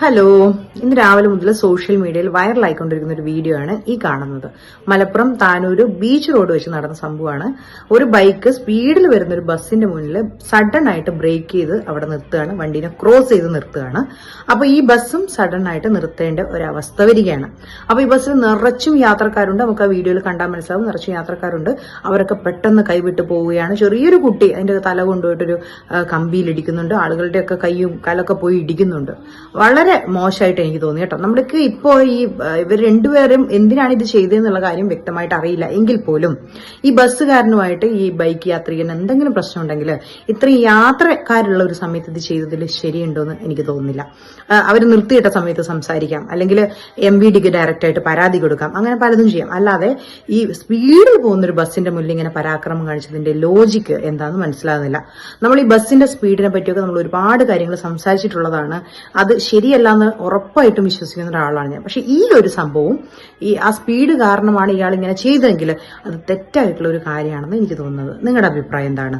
Hello ഇന്ന് രാവിലെ മുതൽ സോഷ്യൽ മീഡിയയിൽ വൈറലായിക്കൊണ്ടിരിക്കുന്ന ഒരു വീഡിയോ ആണ് ഈ കാണുന്നത്. മലപ്പുറം താനൂര് ബീച്ച് റോഡ് വെച്ച് നടന്ന സംഭവമാണ്. ഒരു ബൈക്ക് സ്പീഡിൽ വരുന്ന ഒരു ബസ്സിന്റെ മുന്നിൽ സഡൻ ആയിട്ട് ബ്രേക്ക് ചെയ്ത് അവിടെ നിർത്തുകയാണ്. വണ്ടീനെ ക്രോസ് ചെയ്ത് നിർത്തുകയാണ്. അപ്പൊ ഈ ബസ്സും സഡൻ ആയിട്ട് നിർത്തേണ്ട ഒരു അവസ്ഥ വരികയാണ്. അപ്പൊ ഈ ബസ്സിൽ നിറച്ചും യാത്രക്കാരുണ്ട്. നമുക്ക് ആ വീഡിയോയിൽ കണ്ടാൽ മനസ്സിലാവും. നിറച്ചും യാത്രക്കാരുണ്ട്. അവരൊക്കെ പെട്ടെന്ന് കൈവിട്ട് പോവുകയാണ്. ചെറിയൊരു കുട്ടി അതിന്റെ തല കൊണ്ടുപോയിട്ടൊരു കമ്പിയിലിടിക്കുന്നുണ്ട്. ആളുകളുടെയൊക്കെ കൈയും കാലൊക്കെ പോയി ഇടിക്കുന്നുണ്ട്. വളരെ മോശമായിട്ട് എനിക്ക് തോന്നി കേട്ടോ. നമ്മൾക്ക് ഇപ്പോൾ ഈ ഇവർ രണ്ടുപേരും എന്തിനാണ് ഇത് ചെയ്തതെന്നുള്ള കാര്യം വ്യക്തമായിട്ട് അറിയില്ല. എങ്കിൽ പോലും ഈ ബസ്സുകാരനുമായിട്ട് ഈ ബൈക്ക് യാത്രികന് എന്തെങ്കിലും പ്രശ്നം ഉണ്ടെങ്കിൽ ഇത്രയും യാത്രക്കാരുള്ള ഒരു സമയത്ത് ഇത് ചെയ്തതിൽ ശരിയുണ്ടോന്ന് എനിക്ക് തോന്നുന്നില്ല. അവർ നിർത്തിയിട്ട സമയത്ത് സംസാരിക്കാം. അല്ലെങ്കിൽ എം വി ഡിക്ക് ഡയറക്റ്റായിട്ട് പരാതി കൊടുക്കാം. അങ്ങനെ പലതും ചെയ്യാം. അല്ലാതെ ഈ സ്പീഡിൽ പോകുന്ന ഒരു ബസ്സിന്റെ മുന്നിൽ ഇങ്ങനെ പരാക്രമം കാണിച്ചതിന്റെ ലോജിക്ക് എന്താണെന്ന് മനസ്സിലാകുന്നില്ല. നമ്മൾ ഈ ബസ്സിന്റെ സ്പീഡിനെ പറ്റിയൊക്കെ നമ്മൾ ഒരുപാട് കാര്യങ്ങൾ സംസാരിച്ചിട്ടുള്ളതാണ്. അത് ശരിയല്ലാന്ന് ഉറപ്പായിട്ടും വിശ്വസിക്കുന്ന ഒരാളാണ് ഞാൻ. പക്ഷെ ഈ ഒരു സംഭവം ഈ ആ സ്പീഡ് കാരണമാണ് ഇയാൾ ഇങ്ങനെ ചെയ്തതെങ്കിൽ അത് തെറ്റായിട്ടുള്ള ഒരു കാര്യമാണെന്ന് എനിക്ക് തോന്നുന്നത്. നിങ്ങളുടെ അഭിപ്രായം എന്താണ്?